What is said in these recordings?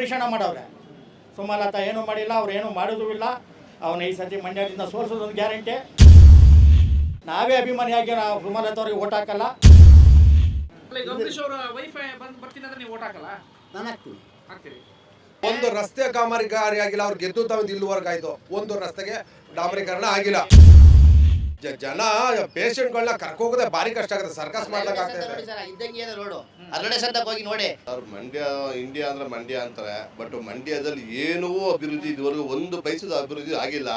ಅಂಬರೀಷಣ ಮಾಡವ್ರೆ. ಸುಮಲತಾ ಏನೂ ಮಾಡಿಲ್ಲ ಅವ್ರು ಏನೂ ಮಾಡೋದು ಇಲ್ಲ. ಅವನ ಈ ಸತಿ ಮಂಡ್ಯದಿಂದ ಸೋಲ್ಸೋದೊಂದು ಗ್ಯಾರಂಟಿ. ನಾವೇ ಅಭಿಮಾನಿಯಾಗಿ ನಾವು ಸುಮಲತಾ ಅವ್ರಿಗೆ ಓಟ್ ಹಾಕಲ್ಲ. ನಾನು ಹಾಕ್ತೀನಿ. ಒಂದು ರಸ್ತೆ ಕಾಮಗಾರಿ ಆಗಿಲ್ಲ ಅವ್ರು ಗೆದ್ದು ತಗೊಂಡು ಇಲ್ಲಿವರೆಗೆ ಆಯ್ತು ಒಂದು ರಸ್ತೆಗೆ ಡಾಮರೀಕರಣ ಆಗಿಲ್ಲ. ಜ- ಜನ ಪೇಷಂಟ್ಗಳನ್ನ ಕರ್ಕೋಗದೆ ಭಾರಿ ಕಷ್ಟ ಆಗುತ್ತೆ. ಸರ್ಕಸ್ ಮಾಡ್ದಂಗೆ ಆಗ್ತಾ ಇದೆ. ಇದ್ದಂಗೆ ರೋಡು ಅಲ್ಲಡೆ ಸಂತಕ್ಕೆ ಹೋಗಿ ನೋಡಿ. ಅವ್ರು ಮಂಡ್ಯ ಇಂಡಿಯಾ ಅಂದ್ರೆ ಮಂಡ್ಯ ಅಂತಾರೆ ಬಟ್ ಮಂಡ್ಯದಲ್ಲಿ ಏನೂ ಅಭಿವೃದ್ಧಿ ಇದುವರೆಗೂ ಒಂದು ಪೈಸದ ಅಭಿವೃದ್ಧಿ ಆಗಿಲ್ಲ.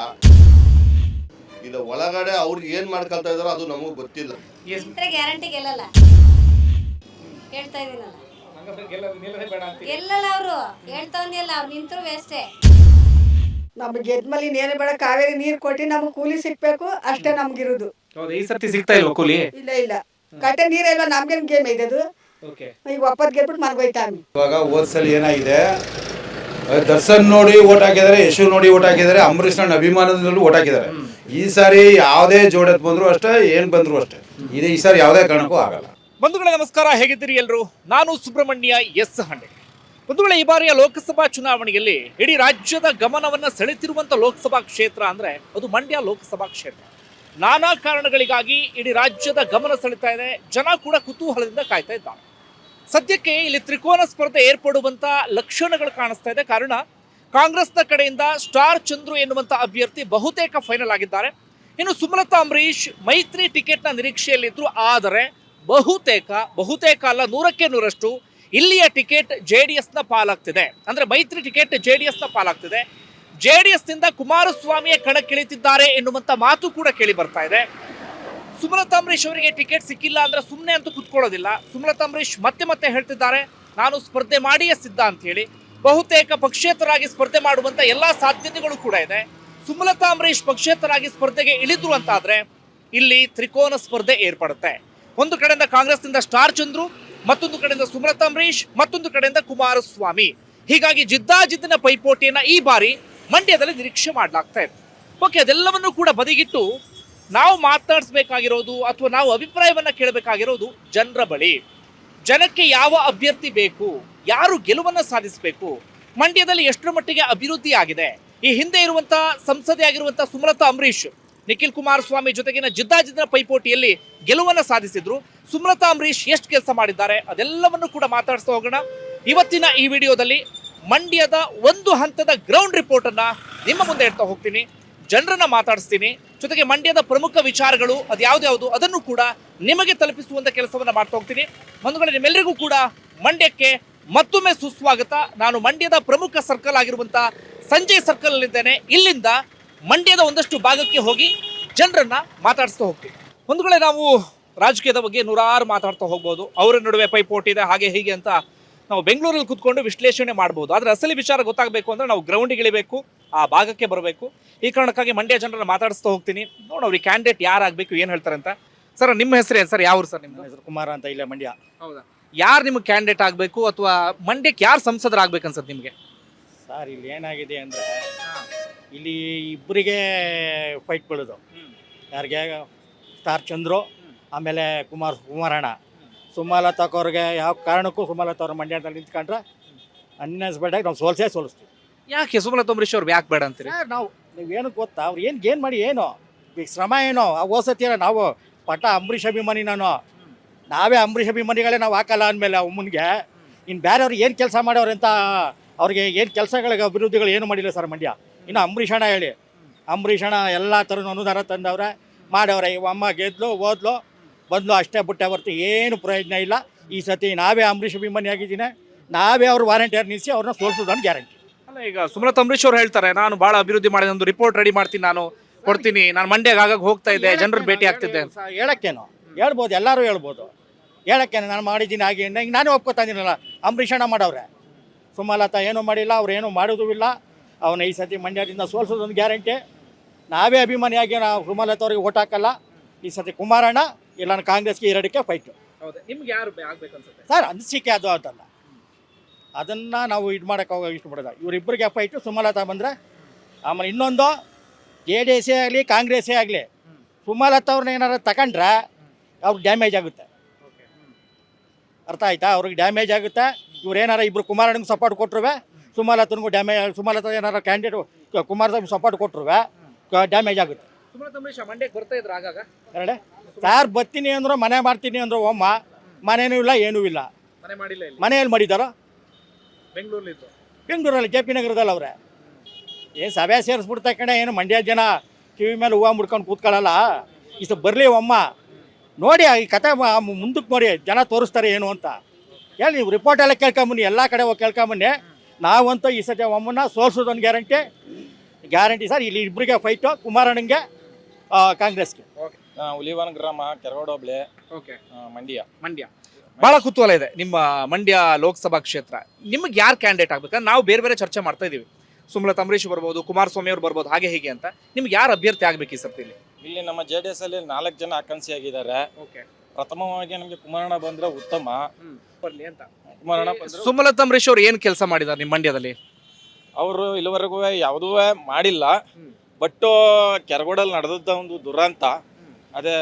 ಇಲ್ಲ ಒಳಗಡೆ ಅವ್ರು ಏನ್ ಮಾಡ್ಕೊಳ್ತಾ ಇದಾರೋ ಅದು ನಮಗೂ ಗೊತ್ತಿಲ್ಲ. ನಿಂತ್ರೆ ಗ್ಯಾರಂಟಿ ಗೆಲ್ಲಲ್ಲ. ಹೇಳ್ತಾ ಇದೀನಲ್ಲ. ಗೆಲ್ಲಲ್ಲ ಅವರು. ಹೇಳ್ತಾವನಿಲ್ಲ ಅವ್ರು ನಿಂತರು ವೇಸ್ಟೇ ನಮ್ಗೆ ಮಲ್ಲಿ ಏನೇ ಬೇಡ ಕಾವೇರಿ ನೀರ್ ಕೊಟ್ಟಿ ನಮ್ಗೆ ಕೂಲಿ ಸಿಕ್ಬೇಕು ಅಷ್ಟೇ ನಮ್ಗಿರೋದು. ಈ ಸರ್ತಿ ಸಿಗ್ತಾ ಇಲ್ವಾ ಕೂಲಿ? ಇಲ್ಲ ಇಲ್ಲ. ಕಟ್ಟೆ ನೀರಿಲ್ಲ ನಮ್ಗೆ ಗೇಮ್ ಇದೆ ಅದು? ಓಕೆ. ಈಗ ಒಪ್ಪತ್ ಗೆದ್ಬಿಟ್ಟು ಮನ್ಗೋಯ್ತಾಮಿ ಇವಾಗ ಓದ್ಸಲ್ ಏನಾಗಿದೆ? ದರ್ಶನ್ ನೋಡಿ ಓಟ್ ಹಾಕಿದ್ರೆ ಯಶು ನೋಡಿ ಓಟ್ ಹಾಕಿದ್ದಾರೆ ಅಂಬರೀಷ್ ನನ್ನ ಅಭಿಮಾನದಲ್ಲೂ ಓಟ್ ಹಾಕಿದ್ದಾರೆ. ಈ ಸಾರಿ ಯಾವುದೇ ಜೋಡತ್ ಬಂದ್ರು ಅಷ್ಟೇ ಏನ್ ಬಂದ್ರು ಅಷ್ಟೇ. ಇದೇ ಈ ಸಾರಿ ಯಾವುದೇ ಕಾರಣಕ್ಕೂ ಆಗಲ್ಲ. ಬಂಧುಗಳೇ ನಮಸ್ಕಾರ. ಹೇಗಿದ್ದೀರಿ ಎಲ್ಲರೂ ನಾನು ಸುಬ್ರಹ್ಮಣ್ಯ ಎಸ್ ಹಂಡೆ ಬಂಧುಗಳೇ ಈ ಬಾರಿಯ ಲೋಕಸಭಾ ಚುನಾವಣೆಯಲ್ಲಿ ಇಡೀ ರಾಜ್ಯದ ಗಮನವನ್ನು ಸೆಳೆತಿರುವಂತ ಲೋಕಸಭಾ ಕ್ಷೇತ್ರ ಅಂದ್ರೆ ಅದು ಮಂಡ್ಯ ಲೋಕಸಭಾ ಕ್ಷೇತ್ರ. ನಾನಾ ಕಾರಣಗಳಿಗಾಗಿ ಇಡೀ ರಾಜ್ಯದ ಗಮನ ಸೆಳೀತಾ ಇದೆ, ಜನ ಕೂಡ ಕುತೂಹಲದಿಂದ ಕಾಯ್ತಾ ಇದ್ದಾರೆ. ಸದ್ಯಕ್ಕೆ ಇಲ್ಲಿ ತ್ರಿಕೋನ ಸ್ಪರ್ಧೆ ಏರ್ಪಡುವಂತ ಲಕ್ಷಣಗಳು ಕಾಣಿಸ್ತಾ ಇದೆ. ಕಾರಣ, ಕಾಂಗ್ರೆಸ್ನ ಕಡೆಯಿಂದ ಸ್ಟಾರ್ ಚಂದ್ರು ಎನ್ನುವಂಥ ಅಭ್ಯರ್ಥಿ ಬಹುತೇಕ ಫೈನಲ್ ಆಗಿದ್ದಾರೆ. ಇನ್ನು ಸುಮಲತಾ ಅಂಬರೀಶ್ ಮೈತ್ರಿ ಟಿಕೆಟ್ನ ನಿರೀಕ್ಷೆಯಲ್ಲಿದ್ದರು ಆದರೆ ಬಹುತೇಕ ಬಹುತೇಕ ಅಲ್ಲ, ನೂರಕ್ಕೆ ನೂರಷ್ಟು ಇಲ್ಲಿಯ ಟಿಕೆಟ್ ಜೆ ಡಿ ಎಸ್ನ ಪಾಲಾಗ್ತಿದೆ. ಅಂದ್ರೆ ಮೈತ್ರಿ ಟಿಕೆಟ್ ಜೆ ಡಿ ಎಸ್ನ ಪಾಲಾಗ್ತಿದೆ. ಜೆ ಡಿ ಎಸ್ನಿಂದ ಕುಮಾರಸ್ವಾಮಿಯ ಕಣಕ್ಕಿಳಿತಿದ್ದಾರೆ ಎನ್ನುವಂಥ ಮಾತು ಕೂಡ ಕೇಳಿ ಬರ್ತಾ ಇದೆ. ಸುಮಲತಾ ಅಂಬರೀಶ್ ಅವರಿಗೆ ಟಿಕೆಟ್ ಸಿಕ್ಕಿಲ್ಲ ಅಂದ್ರೆ ಸುಮ್ಮನೆ ಅಂತೂ ಕುತ್ಕೊಳ್ಳೋದಿಲ್ಲ. ಸುಮಲತಾ ಅಂಬರೀಶ್ ಮತ್ತೆ ಮತ್ತೆ ಹೇಳ್ತಿದ್ದಾರೆ, ನಾನು ಸ್ಪರ್ಧೆ ಮಾಡಿಯೇ ಸಿದ್ಧ ಅಂತ ಹೇಳಿ. ಬಹುತೇಕ ಪಕ್ಷೇತರಾಗಿ ಸ್ಪರ್ಧೆ ಮಾಡುವಂತ ಎಲ್ಲಾ ಸಾಧ್ಯತೆಗಳು ಕೂಡ ಇದೆ. ಸುಮಲತಾ ಅಂಬರೀಶ್ ಪಕ್ಷೇತರಾಗಿ ಸ್ಪರ್ಧೆಗೆ ಇಳಿದ್ರು ಅಂತಾದರೆ ಇಲ್ಲಿ ತ್ರಿಕೋನ ಸ್ಪರ್ಧೆ ಏರ್ಪಡುತ್ತೆ. ಒಂದು ಕಡೆಯಿಂದ ಕಾಂಗ್ರೆಸ್ನಿಂದ ಸ್ಟಾರ್ ಚಂದ್ರು ಮತ್ತೊಂದು ಕಡೆಯಿಂದ ಸುಮಲತಾ ಅಂಬರೀಶ್ ಮತ್ತೊಂದು ಕಡೆಯಿಂದ ಕುಮಾರಸ್ವಾಮಿ. ಹೀಗಾಗಿ ಜಿದ್ದಾಜಿದ್ದಿನ ಪೈಪೋಟಿಯನ್ನ ಈ ಬಾರಿ ಮಂಡ್ಯದಲ್ಲಿ ನಿರೀಕ್ಷೆ ಮಾಡಲಾಗ್ತಾ ಇದೆ. ಓಕೆ, ಅದೆಲ್ಲವನ್ನು ಕೂಡ ಬದಿಗಿಟ್ಟು ನಾವು ಮಾತನಾಡಿಸ್ಬೇಕಾಗಿರೋದು ಅಥವಾ ನಾವು ಅಭಿಪ್ರಾಯವನ್ನ ಕೇಳಬೇಕಾಗಿರೋದು ಜನರ ಬಳಿ. ಜನಕ್ಕೆ ಯಾವ ಅಭ್ಯರ್ಥಿ ಬೇಕು, ಯಾರು ಗೆಲುವನ್ನ ಸಾಧಿಸಬೇಕು, ಮಂಡ್ಯದಲ್ಲಿ ಎಷ್ಟರ ಮಟ್ಟಿಗೆ ಅಭಿವೃದ್ಧಿ ಆಗಿದೆ ಈ ಹಿಂದೆ ಇರುವಂತಹ ಸಂಸದೆ ಆಗಿರುವಂತಹ ಸುಮಲತಾ ಅಂಬರೀಶ್ ನಿಖಿಲ್ ಕುಮಾರಸ್ವಾಮಿ ಜೊತೆಗಿನ ಜಿದ್ದಾಜಿದ್ದಿನ ಪೈಪೋಟಿಯಲ್ಲಿ ಗೆಲುವನ್ನು ಸಾಧಿಸಿದ್ರು. ಸುಮ್ರತಾ ಅಂಬರೀಷ್ ಎಷ್ಟು ಕೆಲಸ ಮಾಡಿದ್ದಾರೆ ಅದೆಲ್ಲವನ್ನು ಕೂಡ ಮಾತಾಡಿಸ್ತಾ ಹೋಗೋಣ. ಇವತ್ತಿನ ಈ ವಿಡಿಯೋದಲ್ಲಿ ಮಂಡ್ಯದ ಒಂದು ಹಂತದ ಗ್ರೌಂಡ್ ರಿಪೋರ್ಟನ್ನು ನಿಮ್ಮ ಮುಂದೆ ಇಡ್ತಾ ಹೋಗ್ತೀನಿ. ಜನರನ್ನ ಮಾತಾಡಿಸ್ತೀನಿ. ಜೊತೆಗೆ ಮಂಡ್ಯದ ಪ್ರಮುಖ ವಿಚಾರಗಳು ಅದು ಯಾವ್ದ್ಯಾವುದು ಅದನ್ನು ಕೂಡ ನಿಮಗೆ ತಲುಪಿಸುವಂತ ಕೆಲಸವನ್ನ ಮಾಡ್ತಾ ಹೋಗ್ತೀನಿ. ಬಂಧುಗಳೇ ನಿಮ್ಮೆಲ್ಲರಿಗೂ ಕೂಡ ಮಂಡ್ಯಕ್ಕೆ ಮತ್ತೊಮ್ಮೆ ಸುಸ್ವಾಗತ. ನಾನು ಮಂಡ್ಯದ ಪ್ರಮುಖ ಸರ್ಕಲ್ ಆಗಿರುವಂಥ ಸಂಜಯ್ ಸರ್ಕಲ್ ಅಲ್ಲಿದ್ದೇನೆ. ಇಲ್ಲಿಂದ ಮಂಡ್ಯದ ಒಂದಷ್ಟು ಭಾಗಕ್ಕೆ ಹೋಗಿ ಜನರನ್ನ ಮಾತಾಡಿಸ್ತಾ ಹೋಗ್ತೀವಿ. ಒಂದು ವೇಳೆ ನಾವು ರಾಜಕೀಯದ ಬಗ್ಗೆ ನೂರಾರು ಮಾತಾಡ್ತಾ ಹೋಗ್ಬೋದು. ಅವರ ನಡುವೆ ಪೈಪೋಟಿ ಇದೆ ಹಾಗೆ ಹೀಗೆ ಅಂತ ನಾವು ಬೆಂಗಳೂರಲ್ಲಿ ಕುತ್ಕೊಂಡು ವಿಶ್ಲೇಷಣೆ ಮಾಡ್ಬೋದು. ಆದರೆ ಅಸಲಿ ವಿಚಾರ ಗೊತ್ತಾಗಬೇಕು ಅಂದರೆ ನಾವು ಗ್ರೌಂಡಿಗೆ ಇಳಿಬೇಕು ಆ ಭಾಗಕ್ಕೆ ಬರಬೇಕು. ಈ ಕಾರಣಕ್ಕಾಗಿ ಮಂಡ್ಯ ಜನರನ್ನ ಮಾತಾಡಿಸ್ತಾ ಹೋಗ್ತೀನಿ. ನೋಡಿ ಅವ್ರಿಗೆ ಕ್ಯಾಂಡಿಡೇಟ್ ಯಾರಾಗಬೇಕು ಏನು ಹೇಳ್ತಾರೆ ಅಂತ. ಸರ್ ನಿಮ್ಮ ಹೆಸರು ಏನು? ಸರ್ ಯಾವ್ರು ಸರ್ ನಿಮ್ಮ ಹೆಸರು ಕುಮಾರ ಅಂತ ಇಲ್ಲೇ ಮಂಡ್ಯ. ಹೌದಾ? ಯಾರು ನಿಮಗೆ ಕ್ಯಾಂಡಿಡೇಟ್ ಆಗಬೇಕು ಅಥವಾ ಮಂಡ್ಯಕ್ಕೆ ಯಾರು ಸಂಸದರಾಗಬೇಕು ಅನ್ಸತ್ತೆ ನಿಮಗೆ? ಸರ್ ಇಲ್ಲಿ ಏನಾಗಿದೆ ಅಂದರೆ ಇಲ್ಲಿ ಇಬ್ಬರಿಗೆ ಫೈಟ್ ಬೀಳೋದು. ಯಾರಿಗೆ? ಸ್ಟಾರ್ ಚಂದ್ರು ಆಮೇಲೆ ಕುಮಾರ್ ಕುಮಾರಣ್ಣ. ಸುಮಲತಾ ಅವ್ರಿಗೆ ಯಾವ ಕಾರಣಕ್ಕೂ ಸುಮಲತಾ ಅವ್ರ ಮಂಡ್ಯದಲ್ಲಿ ನಿಂತ್ಕೊಂಡ್ರೆ ಬೇಡ ನಾವು ಸೋಲ್ಸೇ ಸೋಲಿಸ್ತೀವಿ. ಯಾಕೆ ಸುಮಲತಾ ಅಂಬರೀಶ್ ಅವ್ರು ಯಾಕೆ ಬೇಡ ಅಂತೀರಿ? ನಾವು ನೀವು ಏನು ಗೊತ್ತಾ? ಅವ್ರು ಏನು ಗೇನ್ ಮಾಡಿ ಏನು? ಈಗ ಶ್ರಮ ಏನೋ? ಆ ಓಸತಿ ನಾವು ಪಟ ಅಂಬರೀಷ್ ಅಭಿಮಾನಿ ನಾನು. ನಾವೇ ಅಂಬರೀಷ್ ಅಭಿಮಾನಿಗಳೇ ನಾವು ಹಾಕಲ್ಲ ಅಂದಮೇಲೆ ಅಮ್ಮನಿಗೆ ಇನ್ನು ಬೇರೆಯವ್ರು ಏನು ಕೆಲಸ ಮಾಡೋರು ಅಂತ ಅವ್ರಿಗೆ ಏನು ಕೆಲಸಗಳಿಗೆ ಅಭಿವೃದ್ಧಿಗಳು ಏನು ಮಾಡಿಲ್ಲ ಸರ್ ಮಂಡ್ಯ. ಇನ್ನು ಅಂಬರೀಷಣ ಹೇಳಿ. ಅಂಬರೀಷಣ ಎಲ್ಲ ಥರನೂ ಅನುದಾನ ತಂದವ್ರೆ ಮಾಡವ್ರೆ ಇವ ಅಮ್ಮ ಗೆದ್ಲು ಓದ್ಲು ಬಂದ್ಲು ಅಷ್ಟೇ ಬಿಟ್ಟೆ ಹೊರ್ತು ಏನು ಪ್ರಯೋಜನ ಇಲ್ಲ. ಈ ಸತಿ ನಾವೇ ಅಂಬರೀಷ್ ಅಭಿಮಾನಿ ಆಗಿದ್ದೀನಿ. ನಾವೇ ಅವ್ರು ವಾರಂಟಿಯರ್ ನಿಲ್ಲಿಸಿ ಅವ್ರನ್ನ ಸೋಲ್ಸೋದನ್ನು ಗ್ಯಾರಂಟಿ. ಅಲ್ಲ ಈಗ ಸುಮಲತಾ ಅಂಬರೀಶ್ ಅವ್ರು ಹೇಳ್ತಾರೆ ನಾನು ಭಾಳ ಅಭಿವೃದ್ಧಿ ಮಾಡಿದ ಒಂದು ರಿಪೋರ್ಟ್ ರೆಡಿ ಮಾಡ್ತೀನಿ ನಾನು ಕೊಡ್ತೀನಿ ನಾನು ಮಂಡ್ಯಗೆ ಆಗಾಗ ಹೋಗ್ತಾ ಇದ್ದೆ ಜನರು ಭೇಟಿ ಆಗ್ತಿದ್ದೆ ಹೇಳಕ್ಕೇನು? ಹೇಳ್ಬೋದು ಎಲ್ಲರೂ ಹೇಳ್ಬೋದು. ಹೇಳಕ್ಕೇನು ನಾನು ಮಾಡಿದ್ದೀನಿ ಹಾಗೆ ಈಗ ನಾನೇ ಒಪ್ಕೊತಾ ಇದ್ದೀನಲ್ಲ ಅಂಬರೀಷಣ ಮಾಡವ್ರೆ. ಸುಮಲತಾ ಏನೂ ಮಾಡಿಲ್ಲ ಅವ್ರು ಏನೂ ಮಾಡೋದೂ ಇಲ್ಲ. ಅವನ ಈ ಸತಿ ಮಂಡ್ಯದಿಂದ ಸೋಲ್ಸೋದೊಂದು ಗ್ಯಾರಂಟಿ. ನಾವೇ ಅಭಿಮಾನಿಯಾಗಿ ನಾವು ಸುಮಲತಾ ಅವರಿಗೆ ಓಟ್ ಹಾಕಲ್ಲ. ಈ ಸತಿ ಕುಮಾರಣ್ಣ ಇಲ್ಲ ನಾನು ಕಾಂಗ್ರೆಸ್ಗೆ ಎರಡಕ್ಕೆ ಫೈಟು ಹೌದು ನಿಮ್ಗೆ ಯಾರು ಆಗ್ಬೇಕು ಅನ್ಸುತ್ತೆ? ಸರ್ ಅನಿಸಿಕೆ ಅದು ಅದಲ್ಲ. ಅದನ್ನು ನಾವು ಇದು ಮಾಡೋಕ್ಕೆ ಹೋಗೋ ಇಷ್ಟಪಡೋದ ಇವರಿಬ್ಬರಿಗೆ ಫೈಟು ಸುಮಲತಾ ಬಂದರೆ ಆಮೇಲೆ ಇನ್ನೊಂದು ಜೆ ಡಿ ಎಸ್ಸೇ ಆಗಲಿ ಕಾಂಗ್ರೆಸ್ಸೇ ಆಗಲಿ ಸುಮಲತಾ ಅವ್ರನ್ನ ಏನಾರು ತಗೊಂಡ್ರೆ ಅವ್ರಿಗೆ ಡ್ಯಾಮೇಜ್ ಆಗುತ್ತೆ. ಅರ್ಥ ಆಯ್ತಾ? ಅವ್ರಿಗೆ ಡ್ಯಾಮೇಜ್ ಆಗುತ್ತೆ. ಇವ್ರು ಏನಾರ ಇಬ್ರು ಕುಮಾರಣ್ಣಗೆ ಸಪೋರ್ಟ್ ಸುಮಲತನಿಗೂ ಡ್ಯಾಮೇಜ್ ಸುಮಲತ ಏನಾರ ಕ್ಯಾಂಡಿಡೇಟ್ ಕುಮಾರಸ್ವಾಮಿ ಸಪೋರ್ಟ್ ಕೊಟ್ಟರು ಡ್ಯಾಮೇಜ್ ಆಗುತ್ತೆ. ಯಾರು ಮಂಡ್ಯಕ್ಕೆ ಬರ್ತಾ ಇದ್ರು ಆಗಾಗ? ಎರಡೆ ಸಾರ್ ಬರ್ತೀನಿ ಅಂದ್ರೆ ಮನೆ ಮಾಡ್ತೀನಿ ಅಂದ್ರೆ ಒಮ್ಮ ಮನೇನೂ ಇಲ್ಲ ಏನೂ ಇಲ್ಲ. ಮನೆ ಮಾಡಿಲ್ಲ ಮನೆಯಲ್ಲಿ ಮಾಡಿದಾರೋ ಬೆಂಗಳೂರಲ್ಲಿ ಬೆಂಗಳೂರಲ್ಲಿ ಜೆ ಪಿ ನಗರದಲ್ಲಿ ಅವ್ರೆ. ಏನು ಸಭೆ ಸೇರಿಸ್ಬಿಡ್ತಾ ಕಣೆ ಏನು ಮಂಡ್ಯ ಜನ ಕಿವಿ ಮೇಲೆ ಹೂವು ಮುಡ್ಕೊಂಡು ಕೂತ್ಕೊಳ್ಳಲ್ಲ? ಇಷ್ಟು ಬರಲಿ ಒಮ್ಮ. ನೋಡಿ ಈ ಕತೆ ಮುಂದಕ್ಕೆ ನೋಡಿ ಜನ ತೋರಿಸ್ತಾರೆ ಏನು ಅಂತ. ಹೇಳಿ ನೀವು ರಿಪೋರ್ಟ್ ಎಲ್ಲ ಕೇಳ್ಕೊಂಬನ್ನಿ ಎಲ್ಲ ಕಡೆ ಹೋಗಿ ಕೇಳ್ಕೊಂಬನ್ನಿ ನಾವಂತೂ ಈ ಸತಿ ಒಮ್ಮನ್ನ ಸೋಲ್ಸೋದೊಂದು ಗ್ಯಾರಂಟಿ. ಗ್ಯಾರಂಟಿ ಸರ್ ಇಲ್ಲಿ ಇಬ್ಬರಿಗೆ ಫೈಟು ಕುಮಾರಣ್ಣಂಗೆ ಕಾಂಗ್ರೆಸ್ಗೆ. ಉಲಿವನ್ ಗ್ರಾಮ ಕೆರಗೋಡ ಹೋಬ್ಳಿ ಓಕೆ ಮಂಡ್ಯ. ಮಂಡ್ಯ. ಬಹಳ ಕುತೂಹಲ ಇದೆ ನಿಮ್ಮ ಮಂಡ್ಯ ಲೋಕಸಭಾ ಕ್ಷೇತ್ರ. ನಿಮಗೆ ಯಾರು ಕ್ಯಾಂಡಿಡೇಟ್ ಆಗ್ಬೇಕಂದ್ರೆ ನಾವು ಬೇರೆ ಬೇರೆ ಚರ್ಚೆ ಮಾಡ್ತಾ ಇದೀವಿ. ಸುಮಲತಾ ಅಂಬರೀಶ್ ಬರ್ಬೋದು ಕುಮಾರಸ್ವಾಮಿ ಅವ್ರು ಬರ್ಬೋದು ಹಾಗೆ ಹೀಗೆ ಅಂತ. ನಿಮ್ಗೆ ಯಾರು ಅಭ್ಯರ್ಥಿ ಆಗ್ಬೇಕು ಈ ಸರ್ತಿ ಇಲ್ಲಿ ಇಲ್ಲಿ ನಮ್ಮ ಜೆ ಡಿ ಎಸ್ ಅಲ್ಲಿ ನಾಲ್ಕು ಜನ ಆಕಾಂಕ್ಷಿ ಆಗಿದ್ದಾರೆ ಓಕೆ ಪ್ರಥಮವಾಗಿ ನಮಗೆ ಕುಮಾರಣ್ಣ ಬಂದ್ರೆ ಉತ್ತಮ. ಬರ್ಲಿ ಅಂತ. ಕುಮಾರಣ್ಣ ಬಂದ್ರೆ. ಸುಮಲತಾ ಅಂಬರೀಶ್ ಅವ್ರು ಏನ್ ಕೆಲಸ ಮಾಡಿದ್ದಾರೆ ನಿಮ್ಮ ಮಂಡ್ಯದಲ್ಲಿ? ಅವರು ಇಲ್ಲಿವರೆಗೂ ಯಾವುದೂ ಮಾಡಿಲ್ಲ. ಬಟ್ ಕೆರಗೋಡಲ್ಲಿ ನಡೆದದ್ದ ಒಂದು ದುರಂತ. ಅದೇ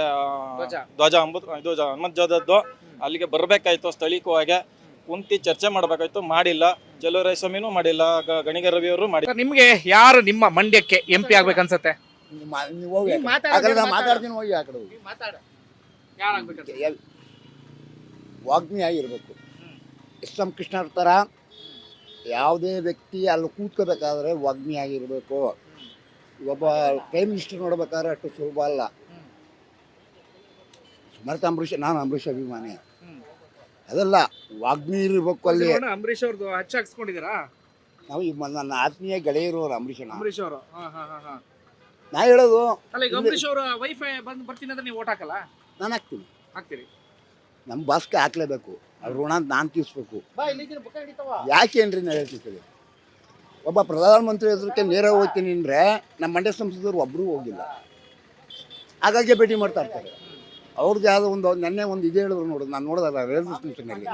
ಧ್ವಜ. ಧ್ವಜ ಅಂಬುದು ಇದು ಜ- ಹನುಮಂತ ಧ್ವಜದ್ದು. ಅಲ್ಲಿಗೆ ಬರಬೇಕಾಯ್ತು ಸ್ಥಳೀಯವಾಗಿ ಕುಂತಿ ಚರ್ಚೆ ಮಾಡಬೇಕಾಯ್ತು ಮಾಡಿಲ್ಲ. ಸ್ವಾಮಿನೂ ಮಾಡಿಲ್ಲ. ಗಣಿಗ ರವಿ ಅವರು ಮಾಡಿ ನಿಮ್ಗೆ ಯಾರು ನಿಮ್ಮ ಮಂಡ್ಯಕ್ಕೆ ಎಂ ಪಿ ಆಗ್ಬೇಕನ್ಸತ್ತೆ? ನೀವು ಹೋಗಿ ಮಾತಾಡ್ತೀನಿ ಹೋಗಿ ಆ ಕಡೆ ಹೋಗಿ. ವಾಗ್ಮಿ ಆಗಿರ್ಬೇಕು ಎಸ್ ಎಂ ಕೃಷ್ಣರ ಥರ ಯಾವುದೇ ವ್ಯಕ್ತಿ ಅಲ್ಲಿ ಕೂತ್ಕೋಬೇಕಾದ್ರೆ ವಾಗ್ಮಿ ಆಗಿರಬೇಕು ಒಬ್ಬ ಪ್ರೈಮ್ ಮಿನಿಸ್ಟರ್ ನೋಡ್ಬೇಕಾದ್ರೆ ಅಷ್ಟು ಸುಲಭ ಅಲ್ಲ. ಸುಮಾರು ಅಂಬರೀಷ್ ನಾನು ಅಂಬರೀಷ್ ಅಭಿಮಾನಿ. ಅದಲ್ಲ ವಾಗ್ಮಿ ಇರಬೇಕು ಅಲ್ಲಿ. ಅಂಬರೀಷ್ ಅವ್ರದ್ದು ಹಚ್ಚ ಹಾಕ್ಸ್ಕೊಂಡಿದ್ದೀರಾ? ನಾವು ಈ ಮ- ನನ್ನ ಆತ್ಮೀಯ ಗೆಳೆಯರು ಅವ್ರು ಅಂಬರೀಷನ ಅಂಬರೀಷ್ ಅವರು. ನಾ ಹೇಳೋದು ಅಲ್ಲ ಈಗ ಅಂಬರೀಶ್ ಅವರ ವೈಫೈ ಬಂದು ಬರ್ತೀನಿ ಅಂದ್ರೆ ನೀವು ಓಟ್ ಹಾಕಲ್ಲ? ನಾನು ಹಾಕ್ತೀನಿ. ಹಾಕ್ತೀರಿ? ನಮ್ಮ ಬಾಸ್ಗೆ ಹಾಕ್ಲೇಬೇಕು. ಅವ್ರ ಋಣ ನಾನು ತೀರಿಸ್ಬೇಕು. ಯಾಕೇನ್ರಿ ನಾನು ಹೇಳ್ತಿದ್ದೀನಿ ಒಬ್ಬ ಪ್ರಧಾನಮಂತ್ರಿ ಹೆಸರಕ್ಕೆ ನೇರ ಹೋಗ್ತೀನಿ ಅಂದರೆ ನಮ್ಮ ಮಂಡ್ಯ ಸಂಸದರು ಒಬ್ಬರೂ ಹೋಗಿಲ್ಲ. ಹಾಗಾಗಿ ಭೇಟಿ ಮಾಡ್ತಾ ಇರ್ತಾರೆ. ಅವ್ರದ್ದು ಯಾವುದೋ ಒಂದು ನೆನ್ನೆ ಒಂದು ಇದು ಹೇಳಿದ್ರು ನೋಡು ನಾನು ನೋಡಿದಲ್ಲ ರೈಲ್ವೆ ಸ್ಟೇಷನಲ್ಲಿ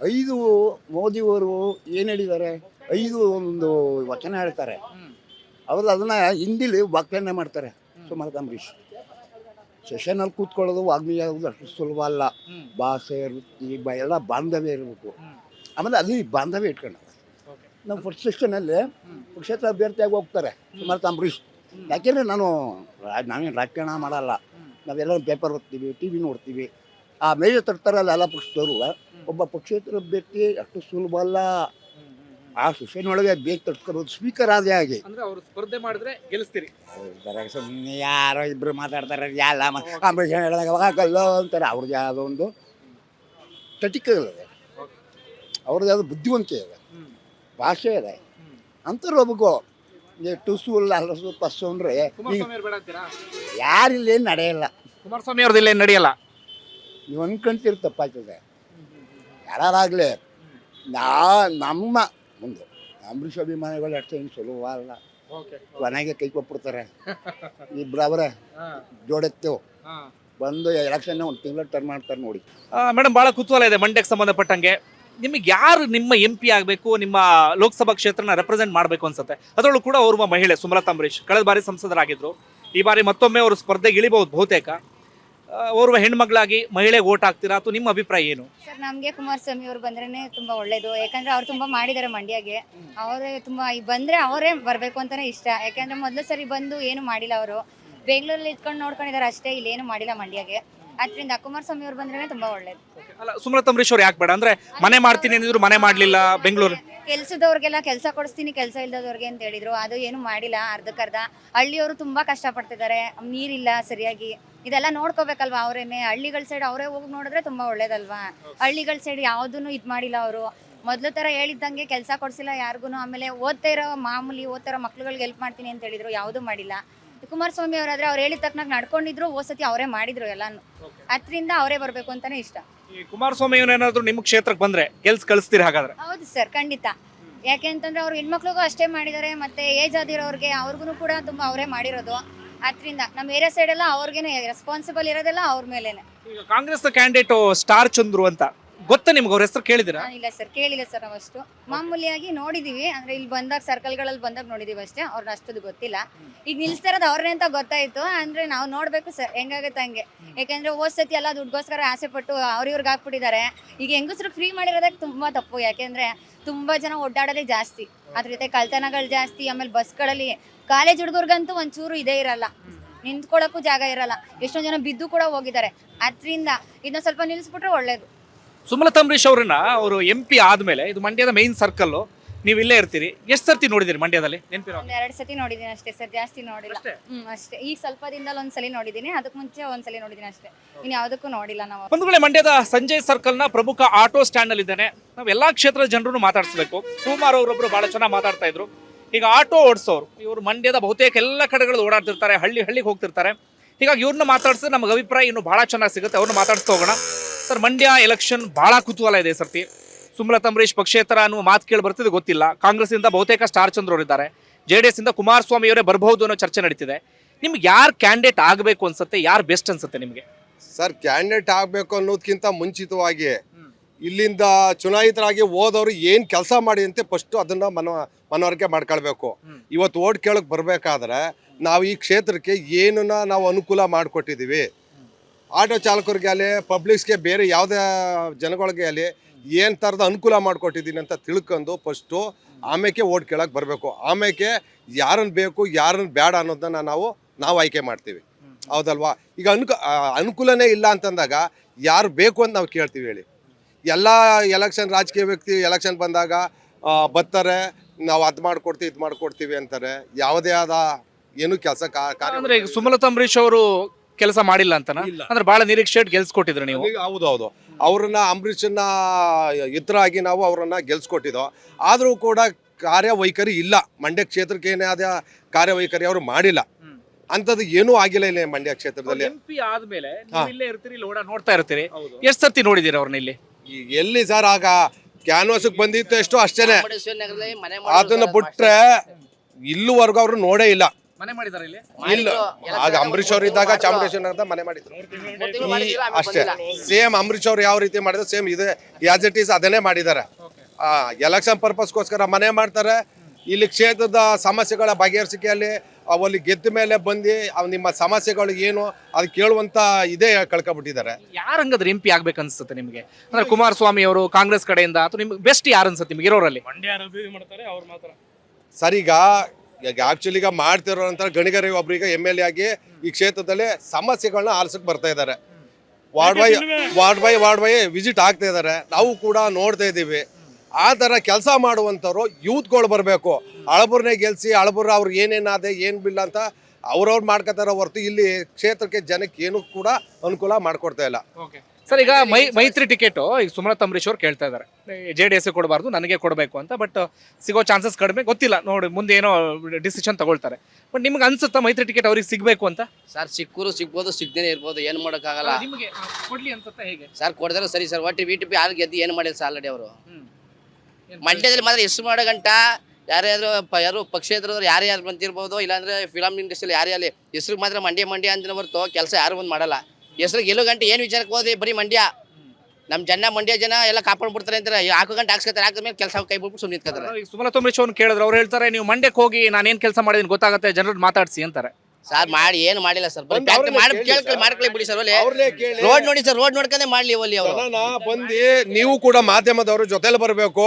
ಐದು ಮೋದಿಯವರು ಏನು ಹೇಳಿದ್ದಾರೆ? ಐದು ಒಂದು ವಚನ ಹೇಳ್ತಾರೆ. ಅವ್ರದ್ದು ಅದನ್ನ ಹಿಂದಿಲಿ ವ್ಯಾಖ್ಯಾನ ಮಾಡ್ತಾರೆ. ಸುಮಾರು ಅಂಬರೀಷ್ ಸೆಷನಲ್ಲಿ ಕೂತ್ಕೊಳ್ಳೋದು ವಾಗ್ಮಿ ಆಗೋದು ಅಷ್ಟು ಸುಲಭ ಅಲ್ಲ. ಭಾಷೆ ವೃತ್ತಿ ಬ ಎಲ್ಲ ಬಾಂಧವ್ಯ ಇರಬೇಕು. ಆಮೇಲೆ ಅಲ್ಲಿ ಬಾಂಧವ್ಯ ಇಟ್ಕೊಂಡ ನಮ್ಮ ಫಸ್ಟ್ ಸೆಷನಲ್ಲಿ ಪಕ್ಷೇತರ ಅಭ್ಯರ್ಥಿಯಾಗಿ ಹೋಗ್ತಾರೆ ಸುಮಾರು ಅಂಬರೀಷ್ ಯಾಕೆಂದರೆ ನಾನು ನಾವೇನು ರಾಜಕಾರಣ ಮಾಡಲ್ಲ. ನಾವೆಲ್ಲ ಪೇಪರ್ ಓದ್ತೀವಿ ಟಿ ವಿ ನೋಡ್ತೀವಿ. ಆ ಮೇಜರ್ ತರ್ತಾರಲ್ಲ ಎಲ್ಲ ಪಕ್ಷದವರು ಒಬ್ಬ ಪಕ್ಷೇತರ ಅಭ್ಯರ್ಥಿ ಅಷ್ಟು ಸುಲಭ ಅಲ್ಲ. ಆ ಸುಶೇನೊಳಗೆ ಒಳಗೆ ಬೇಗ ತರ್ಸ್ಕೊಬೋದು ಸ್ಪೀಕರ್ ಆದೇ ಹಾಗೆ. ಅಂದ್ರೆ ಅವ್ರು ಸ್ಪರ್ಧೆ ಮಾಡಿದ್ರೆ ಗೆಲ್ಲಿಸ್ತೀರಿ. ಸುಮ್ಮನೆ ಯಾರೋ ಇಬ್ರು ಮಾತಾಡ್ತಾರೆ ಎಲ್ಲ ಅಂಬರೀಷ್ ಹೇಳಿದಾಗ ಆಗಲ್ಲ ಅಂತಾರೆ. ಅವ್ರದ್ದು ಯಾವುದೋ ಒಂದು ಇದೆ. ಅವ್ರದ್ದು ಯಾವುದೋ ಬುದ್ಧಿವಂತಿಕೆ ಇದೆ. ಭಾಷೆ ಇದೆ. ಅಂತಾರೆ ಒಬ್ಬಗೋ ಈ ಟುಸು ಇಲ್ಲ ಹಲಸು ಪಸ್ಸು ಅಂದರೆ ಈಗ ಕುಮಾರಸ್ವಾಮಿ ಅವ್ರು ಬೇಡ ಅಂತೀರಾ? ಯಾರಿಲ್ಲ ಏನು ನಡೆಯಲ್ಲ. ಕುಮಾರಸ್ವಾಮಿ ಅವ್ರದ್ದು ಏನು ನಡೆಯಲ್ಲ? ನೀವು ಅನ್ಕೊಂತೀರಿ ತಪ್ಪಾಗ್ತದೆ. ಯಾರಾಗಲಿ ನಾ ನಮ್ಮ ಮುಂದೆ. ಅಂಬರೀಷ್ ಅಭಿಮಾನಿಗಳು ಅಷ್ಟೇ ಹಿಂಗೆ ಸುಲಭ ಅಲ್ಲ. ಕೊನೆಗೆ ಕೈ ಕೊಟ್ಬಿಡ್ತಾರೆ. ಇಬ್ರು ಅವರೇ. ಜೋಡೆತ್ತೇವು. ಬಂದು ಎಲೆಕ್ಷನ್ ಒಂದು ತಿಂಗಳ ಟರ್ನ್ ಮಾಡ್ತಾರೆ ನೋಡಿ. ಮೇಡಮ್ ಬಹಳ ಕುತೂಹಲ ಇದೆ ಮಂಡ್ಯಕ್ಕೆ ಸಂಬಂಧಪಟ್ಟಂಗೆ. ನಿಮಗೆ ಯಾರು ನಿಮ್ಮ ಎಂ ಪಿ ಆಗಬೇಕು ನಿಮ್ಮ ಲೋಕಸಭಾ ಕ್ಷೇತ್ರನ ರೆಪ್ರೆಸೆಂಟ್ ಮಾಡಬೇಕು ಅನ್ಸುತ್ತೆ? ಅದರಲ್ಲೂ ಕೂಡ ಅವರು ಮಹಿಳೆ ಸುಮಲತಾ ಅಂಬರೀಶ್ ಕಳೆದ ಬಾರಿ ಸಂಸದರಾಗಿದ್ದರು ಈ ಬಾರಿ ಮತ್ತೊಮ್ಮೆ ಅವರು ಸ್ಪರ್ಧೆಗೆ ಇಳಿಬಹುದು ಬಹುತೇಕ. ಓರ್ವ ಹೆಣ್ಮಗಳಾಗಿ ಮಹಿಳೆಗೆ ಓಟ್ ಹಾಕ್ತೀರಾ? ಅಥವಾ ನಿಮ್ಮ ಅಭಿಪ್ರಾಯ ಏನು? ಸರ್, ನಮಗೆ ಕುಮಾರಸ್ವಾಮಿ ಅವರು ಬಂದ್ರೆ ತುಂಬಾ ಒಳ್ಳೇದು. ಯಾಕಂದ್ರೆ ಅವ್ರು ತುಂಬಾ ಮಾಡಿದ್ದಾರೆ ಮಂಡ್ಯಗೆ. ಅವರೇ ತುಂಬಾ ಬಂದ್ರೆ ಅವರೇ ಬರಬೇಕು ಅಂತಾನೆ ಇಷ್ಟ. ಯಾಕಂದ್ರೆ ಮೊದಲು ಸರಿ ಬಂದು ಏನು ಮಾಡಿಲ್ಲ ಅವರು. ಬೆಂಗಳೂರಲ್ಲಿ ಇಟ್ಕೊಂಡು ನೋಡ್ಕೊಂಡಿದ್ದಾರೆ ಅಷ್ಟೇ ಇಲ್ಲಿ ಏನು ಮಾಡಿಲ್ಲ ಮಂಡ್ಯಗೆ. ಅದರಿಂದ ಕುಮಾರಸ್ವಾಮಿ ಅವ್ರು ಬಂದ್ರೆ ತುಂಬಾ ಒಳ್ಳೇದು. ಅಲ್ಲ ಸುಮಲತಾ ಅಂಬರೀಶ್ ಅವ್ರು ಯಾಕೆ ಬೇಡ? ಅಂದ್ರೆ ಮನೆ ಮಾಡ್ತೀನಿ ಅಂದಿದ್ರು ಮನೆ ಮಾಡ್ಲಿಲ್ಲ ಬೆಂಗಳೂರು ಕೆಲ್ಸದವ್ರಿಗೆಲ್ಲ ಕೆಲಸ ಕೊಡಿಸ್ತೀನಿ ಕೆಲಸ ಇಲ್ಲದವ್ರಿಗೆ ಅಂತ ಹೇಳಿದ್ರು. ಅದು ಏನು ಮಾಡಿಲ್ಲ ಅರ್ಧಕ್ಕರ್ಧ. ಹಳ್ಳಿಯವರು ತುಂಬಾ ಕಷ್ಟ ಪಡ್ತಿದ್ದಾರೆ ನೀರಿಲ್ಲ ಸರಿಯಾಗಿ. ಇದೆಲ್ಲ ನೋಡ್ಕೋಬೇಕಲ್ವಾ ಅವರೇನೆ? ಹಳ್ಳಿಗಳ ಸೈಡ್ ಅವರೇ ಹೋಗಿ ನೋಡಿದ್ರೆ ತುಂಬಾ ಒಳ್ಳೇದಲ್ವಾ? ಹಳ್ಳಿಗಳ ಸೈಡ್ ಯಾವ್ದನ್ನು ಇದು ಮಾಡಿಲ್ಲ ಅವರು. ಮೊದ್ಲು ತರ ಹೇಳಿದ್ದಂಗೆ ಕೆಲಸ ಕೊಡ್ಸಿಲ್ಲ ಯಾರಿಗೂ ಆಮೇಲೆ ಓದ್ತಾ ಇರೋ ಮಾಮೂಲಿ ಓದ್ತಾ ಇರೋ ಮಕ್ಳುಗಳಿಗೆ ಹೆಲ್ಪ್ ಮಾಡ್ತೀನಿ ಅಂತ ಹೇಳಿದ್ರು. ಯಾವುದೂ ಮಾಡಿಲ್ಲ. ಕುಮಾರಸ್ವಾಮಿ ಅವರಾದ್ರೆ ಅವ್ರು ಹೇಳಿದ ತಕ್ಷಣ ನಡ್ಕೊಂಡಿದ್ರು ಓ ಸತಿ ಅವರೇ ಮಾಡಿದ್ರು ಎಲ್ಲಾನು. ಅದ್ರಿಂದ ಅವರೇ ಬರಬೇಕು ಅಂತಾನೆ ಇಷ್ಟ. ಈ ಕುಮಾರಸ್ವಾಮಿ ಏನಾದ್ರು ನಿಮ್ಮ ಕ್ಷೇತ್ರಕ್ಕೆ ಬಂದ್ರೆ ಗೆಲ್ಸ್ ಕಳಿಸ್ತೀರಿ ಹಾಗಾದ್ರೆ? ಹೌದು ಸರ್ ಖಂಡಿತ. ಯಾಕೆ ಅಂತಂದ್ರೆ ಅವ್ರು ಹೆಣ್ಮಕ್ಳಿಗೂ ಅಷ್ಟೇ ಮಾಡಿದ್ದಾರೆ ಮತ್ತೆ ಏಜ್ ಆದಿರೋರ್ಗೆ ಅವ್ರಿಗೂ ಕೂಡ ತುಂಬಾ ಅವರೇ ಮಾಡಿರೋದು. ಅದರಿಂದ ನಮ್ಮ ಏರಿಯಾ ಸೈಡ್ ಎಲ್ಲ ಅವ್ರಿಗೇನೆ ರೆಸ್ಪಾನ್ಸಿಬಲ್ ಇರೋದೆಲ್ಲ ಅವ್ರ ಮೇಲೇನೆ. ಈಗ ಕಾಂಗ್ರೆಸ್ ಕ್ಯಾಂಡಿಡೇಟ್ ಸ್ಟಾರ್ ಚಂದ್ರು ಅಂತ. ಗೊತ್ತಾ ನಿಮ್ಗೆ ಅವ್ರ ಹೆಸರು ಕೇಳಿದಿರಾ ಇಲ್ಲ ಸರ್, ಕೇಳಿಲ್ಲ ಸರ್ ನಾವಷ್ಟು ಮಾಮೂಲಿಯಾಗಿ ನೋಡಿದೀವಿ, ಅಂದ್ರೆ ಇಲ್ಲಿ ಬಂದಾಗ ಸರ್ಕಲ್ಗಳಲ್ಲಿ ಬಂದಾಗ ನೋಡಿದೀವಿ ಅಷ್ಟೇ, ಅವ್ರನ್ನ ಅಷ್ಟದು ಗೊತ್ತಿಲ್ಲ. ಈಗ ನಿಲ್ಸ್ತಾ ಇರೋದು ಅವ್ರನ್ನೇ ಅಂತ ಗೊತ್ತಾಯ್ತು, ಅಂದ್ರೆ ನಾವು ನೋಡ್ಬೇಕು ಸರ್, ಹೆಂಗಾಗತ್ತೆ ಹಂಗೆ. ಯಾಕಂದ್ರೆ ಹೋದ್ ಸತಿ ಎಲ್ಲ ದುಡ್ಗೋಸ್ಕರ ಆಸೆ ಪಟ್ಟು ಅವ್ರಿವ್ರಿಗೆ ಹಾಕ್ಬಿಟ್ಟಿದ್ದಾರೆ. ಈಗ ಹೆಂಗಸ್ರು ಫ್ರೀ ಮಾಡಿರೋದಕ್ಕೆ ತುಂಬಾ ತಪ್ಪು, ಯಾಕೆಂದ್ರೆ ತುಂಬಾ ಜನ ಓಡಾಡೋದೇ ಜಾಸ್ತಿ. ಅದ್ರ ಜೊತೆ ಕಳ್ತನಗಳು ಜಾಸ್ತಿ, ಆಮೇಲೆ ಬಸ್ಗಳಲ್ಲಿ ಕಾಲೇಜ್ ಹುಡುಗರ್ಗಂತೂ ಒಂಚೂರು ಇದೇ ಇರಲ್ಲ. ನಿಂತ್ಕೊಳ್ಳೋಕ್ಕೂ ಜಾಗ ಇರಲ್ಲ. ಎಷ್ಟೊಂದು ಜನ ಬಿದ್ದು ಕೂಡ ಹೋಗಿದ್ದಾರೆ. ಅದರಿಂದ ಇದನ್ನ ಸ್ವಲ್ಪ ನಿಲ್ಲಿಸ್ಬಿಟ್ರೆ ಒಳ್ಳೇದು. ಸುಮಲತಾ ಅಂಬರೀಶ್ ಅವ್ರನ್ನ ಅವರು ಎಂ ಪಿ ಆದ್ಮೇಲೆ ಇದು ಮಂಡ್ಯದ ಮೈನ್ ಸರ್ಕಲ್ ನೀವು ಇಲ್ಲೇ ಇರ್ತೀರಿ. ಎಷ್ಟು ಸರ್ತಿ ನೋಡಿದಿರಿ ಮಂಡ್ಯದಲ್ಲಿ? ನೆನಪಿರೋ ಒಂದ್ ಎರಡ್ ಸತಿ ನೋಡಿದೀನಿ ಅಷ್ಟೇ ಸರ್ ಜಾಸ್ತಿ ನೋಡಿಲ್ಲ. ಅಷ್ಟೇ? ಹ್ಮ್ ಅಷ್ಟೇ. ಈಗ ಸ್ವಲ್ಪ ದಿನದಲ್ಲಿ ಒಂದ್ಸಲಿ ನೋಡಿದೀನಿ ಅದಕ್ಕೆ ಮುಂಚೆ ಒಂದ್ಸಲಿ ನೋಡಿದೀನಿ ಅಷ್ಟೇ. ಇನ್ ಯಾವ್ದಕ್ಕೂ ನೋಡಿಲ್ಲ ನಾವು. ವೇಳೆ ಮಂಡ್ಯದ ಸಂಜಯ್ ಸರ್ಕಲ್ನ ಪ್ರಮುಖ ಆಟೋ ಸ್ಟ್ಯಾಂಡ್ ಅಲ್ಲಿ ಇದ್ದಾನೆ. ನಾವು ಎಲ್ಲಾ ಕ್ಷೇತ್ರದ ಜನರನ್ನು ಮಾತಾಡಿಸ್ಬೇಕು. ಕುಮಾರ್ ಅವರೊಬ್ರು ಬಹಳ ಚೆನ್ನಾಗಿ ಮಾತಾಡ್ತಾ ಇದ್ರು. ಈಗ ಆಟೋ ಓಡಿಸೋರು ಇವರು ಮಂಡ್ಯದ ಬಹುತೇಕ ಎಲ್ಲ ಕಡೆಗಳಲ್ಲಿ ಓಡಾಡ್ತಿರ್ತಾರೆ ಹಳ್ಳಿ ಹಳ್ಳಿಗೆ ಹೋಗ್ತಿರ್ತಾರೆ. ಹೀಗಾಗಿ ಇವ್ರನ್ನ ಮಾತಾಡ್ಸಿದ್ರೆ ನಮ್ಗೆ ಅಭಿಪ್ರಾಯ ಇನ್ನು ಬಹಳ ಚೆನ್ನಾಗಿ ಸಿಗುತ್ತೆ ಅವ್ರನ್ನ ಮಾತಾಡಿಸ್ತಾ ಹೋಗೋಣ. ಸರ್ ಮಂಡ್ಯ ಎಲೆಕ್ಷನ್ ಬಹಳ ಕುತೂಹಲ ಇದೆ ಈ ಸರ್ತಿ. ಸುಮಲತಾ ಅಂಬರೀಶ್ ಪಕ್ಷೇತರ ಅನ್ನುವ ಮಾತು ಕೇಳಿ ಬರ್ತಿದೆ ಗೊತ್ತಿಲ್ಲ. ಕಾಂಗ್ರೆಸ್ ಇಂದ ಬಹುತೇಕ ಸ್ಟಾರ್ ಚಂದ್ರ ಅವರಿದ್ದಾರೆ. ಜೆ ಡಿ ಎಸ್ ಇಂದ ಕುಮಾರಸ್ವಾಮಿ ಅವರೇ ಬರಬಹುದು ಅನ್ನೋ ಚರ್ಚೆ ನಡೀತಿದೆ. ನಿಮ್ಗೆ ಯಾರು ಕ್ಯಾಂಡಿಡೇಟ್ ಆಗಬೇಕು ಅನ್ಸುತ್ತೆ? ಯಾರು ಬೆಸ್ಟ್ ಅನ್ಸುತ್ತೆ ನಿಮಗೆ? ಸರ್ ಕ್ಯಾಂಡಿಡೇಟ್ ಆಗಬೇಕು ಅನ್ನೋದಕ್ಕಿಂತ ಮುಂಚಿತವಾಗಿ ಇಲ್ಲಿಂದ ಚುನಾಯಿತರಾಗಿ ಹೋದವರು ಏನು ಕೆಲಸ ಮಾಡಿ ಅಂತ ಫಸ್ಟ್ ಅದನ್ನ ಮನ ಮನವರಿಕೆ ಮಾಡ್ಕೊಳ್ಬೇಕು. ಇವತ್ತು ಓಟ್ ಕೇಳಕ್ ಬರಬೇಕಾದ್ರೆ ನಾವು ಈ ಕ್ಷೇತ್ರಕ್ಕೆ ಏನನ್ನ ನಾವು ಅನುಕೂಲ ಮಾಡಿಕೊಟ್ಟಿದ್ದೀವಿ ಆಟೋ ಚಾಲಕರಿಗೆ ಆಗಲಿ ಪಬ್ಲಿಕ್ಸ್ಗೆ ಬೇರೆ ಯಾವುದೇ ಜನಗಳಿಗೆ ಆಗಲಿ ಏನು ಥರದ ಅನುಕೂಲ ಮಾಡಿಕೊಟ್ಟಿದ್ದೀನಿ ಅಂತ ತಿಳ್ಕೊಂಡು ಫಸ್ಟು ಆಮೇಲೆ ಓಟ್ ಕೇಳಕ್ಕೆ ಬರಬೇಕು. ಆಮೇಲೆ ಯಾರನ್ನು ಬೇಕು ಯಾರನ್ನು ಬೇಡ ಅನ್ನೋದನ್ನ ನಾವು ನಾವು ಆಯ್ಕೆ ಮಾಡ್ತೀವಿ. ಹೌದಲ್ವಾ? ಈಗ ಅನುಕ ಅನುಕೂಲನೇ ಇಲ್ಲ ಅಂತಂದಾಗ ಯಾರು ಬೇಕು ಅಂತ ನಾವು ಕೇಳ್ತೀವಿ ಹೇಳಿ. ಎಲ್ಲ ಎಲೆಕ್ಷನ್ ರಾಜಕೀಯ ವ್ಯಕ್ತಿ ಎಲೆಕ್ಷನ್ ಬಂದಾಗ ಬರ್ತಾರೆ, ನಾವು ಅದು ಮಾಡ್ಕೊಡ್ತೀವಿ, ಇದು ಮಾಡ್ಕೊಡ್ತೀವಿ ಅಂತಾರೆ. ಯಾವುದೇ ಆದ ಏನು ಕೆಲಸ ಕಾರ್ಯ ಅಂದರೆ ಈಗ ಸುಮಲತಾ ಅಂಬರೀಶ್ ಅವರು ಕೆಲಸ ಮಾಡಿಲ್ಲ ಅಂತನ? ಇಲ್ಲ. ಅಂದ್ರೆ ಬಹಳ ನಿರೀಕ್ಷೆ ಇಟ್ಟು ಗೆಲ್ಸ್ಕೊಟ್ಟಿದ್ರು ನೀವು? ಈಗ ಹೌದು ಹೌದು. ಅವ್ರನ್ನ ಅಂಬರೀಷನ್ನ ಇದರಾಗಿ ಆಗಿ ನಾವು ಗೆಲ್ಸ್ ಗೆಲ್ಸ್ಕೊಟ್ಟಿದ್ದೋ. ಆದರೂ ಕೂಡ ಕಾರ್ಯವೈಖರಿ ಇಲ್ಲ. ಮಂಡ್ಯ ಕ್ಷೇತ್ರಕ್ಕೆ ಏನೇ ಆದ ಕಾರ್ಯವೈಖರಿ ಅವರು ಮಾಡಿಲ್ಲ. ಹ್ಮ್. ಅಂಥದ್ದು ಏನೂ ಆಗಿಲ್ಲ ಇಲ್ಲಿ ಮಂಡ್ಯ ಕ್ಷೇತ್ರದಲ್ಲಿ. ಎಂಪಿ ಆದ್ಮೇಲೆ ನೀವು ಇಲ್ಲೇ ಇರ್ತೀರಿ ಇಲ್ಲಿ ಓಡಾ ನೋಡ್ತಾ ಇರ್ತೀರಿ. ಎಷ್ಟ್ ಸರ್ತಿ ನೋಡಿದಿರ ಅವ್ರನ್ನ ಇಲ್ಲಿ? ಈ ಎಲ್ಲಿ ಸರ್ ಆಗ ಕ್ಯಾನ್ವಾಸ್ಗೆ ಬಂದಿತ್ತು ಎಷ್ಟು ಅಷ್ಟೇನೆ. ನಗರದಲ್ಲಿ ಮನೆ ಅದನ್ನ ಬಿಟ್ರೆ ಇಲ್ಲಿವರೆಗೂ ಅವರು ನೋಡೇ ಇಲ್ಲ. ಮನೆ ಮಾಡಿದಾರೆ ಇಲ್ಲಿ? ಇಲ್ಲ. ಆಗ ಅಂಬರೀಶ್ ಅವ್ರು ಇದ್ದಾಗ ಚಾಮುಂಡೇಶ್ವರಿ ಅಂತ ಮನೆ ಮಾಡಿದ್ರು. ಈ ಅಷ್ಟೇ. ಸೇಮ್ ಅಂಬರೀಶ್ ಅವ್ರು ಯಾವ ರೀತಿ ಮಾಡಿದ್ರು ಸೇಮ್ ಇದೆ. ಯಾಸ್ ಇಟ್ ಈಸ್ ಅದನ್ನೇ ಮಾಡಿದ್ದಾರೆ. ಎಲೆಕ್ಷನ್ ಪರ್ಪಸ್ಗೋಸ್ಕರ ಮನೆ ಮಾಡ್ತಾರೆ. ಇಲ್ಲಿ ಕ್ಷೇತ್ರದ ಸಮಸ್ಯೆಗಳ ಬಗೆಹರಿಸಿಕೆಯಲ್ಲಿ ಅವಲ್ಲಿ ಗೆದ್ದ ಮೇಲೆ ಬಂದು ಅವ್ ನಿಮ್ಮ ಸಮಸ್ಯೆಗಳು ಏನು ಅದು ಕೇಳುವಂತ ಇದೇ ಕಳ್ಕೊಬಿಟ್ಟಿದ್ದಾರೆ ಯಾರು ಹಂಗಾದ್ರೆ ಎಂ ಪಿ ಆಗ್ಬೇಕು ಅನ್ಸುತ್ತೆ ನಿಮಗೆ? ಅಂದ್ರೆ ಕುಮಾರಸ್ವಾಮಿ ಅವರು ಕಾಂಗ್ರೆಸ್ ಕಡೆಯಿಂದ ಅಥವಾ ನಿಮ್ಗೆ ಬೆಸ್ಟ್ ಯಾರು ಅನ್ಸುತ್ತೆ ನಿಮ್ಗೆ ಇರೋರಲ್ಲಿ? ಸರ್ ಈಗ ಈಗ ಆಕ್ಚುಲಿ ಈಗ ಮಾಡ್ತಿರೋಂಥ ಗಣಿಗರಿ ಒಬ್ರೀಗ ಎಂ ಎಲ್ ಎ ಆಗಿ ಈ ಕ್ಷೇತ್ರದಲ್ಲಿ ಸಮಸ್ಯೆಗಳನ್ನ ಆಲಿಸಕ್ ಬರ್ತಾ ಇದ್ದಾರೆ. Ward by ward by ward by visit ಆಗ್ತಾ ಇದ್ದಾರೆ. ನಾವು ಕೂಡ ನೋಡ್ತಾ ಇದ್ದೀವಿ. ಆ ಥರ ಕೆಲಸ ಮಾಡುವಂಥವ್ರು ಯೂತ್ಗಳು ಬರಬೇಕು. ಹಳಬರ್ನೇ ಗೆಲ್ಸಿ ಹಳಬರು ಅವ್ರು ಏನೇನಾದೆ ಏನು ಬಿಲ್ಲ ಅಂತ ಅವ್ರವ್ರು ಮಾಡ್ಕೋತಾರೋ ಹೊರತು ಇಲ್ಲಿ ಕ್ಷೇತ್ರಕ್ಕೆ ಜನಕ್ಕೆ ಏನು ಕೂಡ ಅನುಕೂಲ ಮಾಡ್ಕೊಡ್ತಾ ಇಲ್ಲ. ಸರ್ ಈಗ ಮೈ ಮೈತ್ರಿ ಟಿಕೆಟು ಈಗ ಸುಮಲತಾ ಅಂಬರೀಶ್ ಅವ್ರು ಕೇಳ್ತಾ ಇದ್ದಾರೆ. ಜೆ ಡಿ ಎಸ್ ಕೊಡಬಾರ್ದು ನನಗೆ ಕೊಡಬೇಕು ಅಂತ ಬಟ್ ಸಿಗೋ ಚಾನ್ಸಸ್ ಕಡಿಮೆ ಗೊತ್ತಿಲ್ಲ ನೋಡಿ ಮುಂದೆ ಏನೋ ಡಿಸಿಷನ್ ತಗೊಳ್ತಾರೆ. ಬಟ್ ನಿಮ್ಗೆ ಅನ್ಸುತ್ತಾ ಮೈತ್ರಿ ಟಿಕೆಟ್ ಅವ್ರಿಗೆ ಸಿಗಬೇಕು ಅಂತ? ಸರ್ ಸಿಕ್ಕರು ಸಿಗ್ಬೋದು ಸಿಗ್ದೇನೆ ಇರ್ಬೋದು ಏನು ಮಾಡೋಕ್ಕಾಗಲ್ಲ. ನಿಮಗೆ ಕೊಡಲಿ ಅನ್ಸುತ್ತಾ ಹೇಗೆ? ಸರ್ ಕೊಡಿದ್ರೆ ಸರಿ ಸರ್ ಒಟ್ಟು ವಿ ಟಿ ಪಿ ಯಾರು ಗೆದ್ದು ಏನು ಮಾಡಿಲ್ಲ ಸರ್ ಆಲ್ರೆಡಿ ಅವರು. ಮಂಡ್ಯದಲ್ಲಿ ಮಾತ್ರ ಎಷ್ಟು ಮಾಡೋ ಗಂಟ ಯಾರ್ಯಾರು ಪ ಯಾರು ಪಕ್ಷೇತರದವ್ರು ಯಾರು ಯಾರು ಬಂದಿರ್ಬೋದು ಇಲ್ಲಾಂದ್ರೆ ಫಿಲಮ್ ಇಂಡಸ್ಟ್ರಿಯಲ್ಲಿ ಯಾರೇ ಅಲ್ಲಿ ಹೆಸರು ಮಾತ್ರ ಮಂಡ್ಯ ಮಂಡ್ಯ ಅಂತ ಹೊರತು ಕೆಲಸ ಯಾರು ಬಂದು ಮಾಡಲ್ಲ. ಹೆಸರು ಗೆಲ್ಲೋ ಗಂಟೆ ಏನು ವಿಚಾರಕ್ಕೆ ಹೋದ್ರಿ ಬರೀ ಮಂಡ್ಯ. ನಮ್ಮ ಜನ ಮಂಡ್ಯ ಜನ ಎಲ್ಲ ಕಾಪಾಡ್ ಬಿಡ್ತಾರೆ ಅಂತಾರೆ. ಹಾಕೋ ಗಂಟೆ ಹಾಕ್ಸ್ಕೊತಾರೆ. ಹಾಕಿದ್ಮೇಲೆ ಕೆಲಸ ಕೈ ಬಿಟ್ಬಿಟ್ಟು ಸುಮ್ಮನೆ ನಿಂತ್ಕೊತಾರೆ. ಈಗ ಸುಮಲತಾ ಅಂಬರೀಶ್ ಅವ್ರನ್ನ ಕೇಳಿದ್ರೆ. ಅವ್ರು ಹೇಳ್ತಾರೆ ನೀವು ಮಂಡ್ಯಕ್ಕೆ ಹೋಗಿ ನಾನೇನು ಕೆಲಸ ಮಾಡಿದೀನಿ ಗೊತ್ತಾಗುತ್ತೆ. ಜನರು ಮಾತಾಡ್ಸಿ ಅಂತಾರೆ. ಸರ್ ಮಾಡಿ ಏನು ಮಾಡಿಲ್ಲ ಸರ್. ಬರೀ ಬಂದು ಫ್ಯಾಕ್ಟ್ರಿ ಮಾಡಿ ಕೇಳಿ ಕೇಳ್ಕೊಳ್ಳಿ ಮಾಡ್ಕೊಳ್ಳಿ ಬಿಡಿ ಸರ್ ಒಲೆ. ಅವ್ರನ್ನೇ ಕೇಳಿ. ರೋಡ್ ನೋಡಿ ಸರ್ ರೋಡ್ ನೋಡ್ಕೊಂಡೆ ಮಾಡ್ಲಿ ಒಲ್ಲಿ ಅವರು. ಜನನ ಬಂದು ನೀವು ಕೂಡ ಮಾಧ್ಯಮದವರು ಜೊತೆಲಿ ಬರಬೇಕು.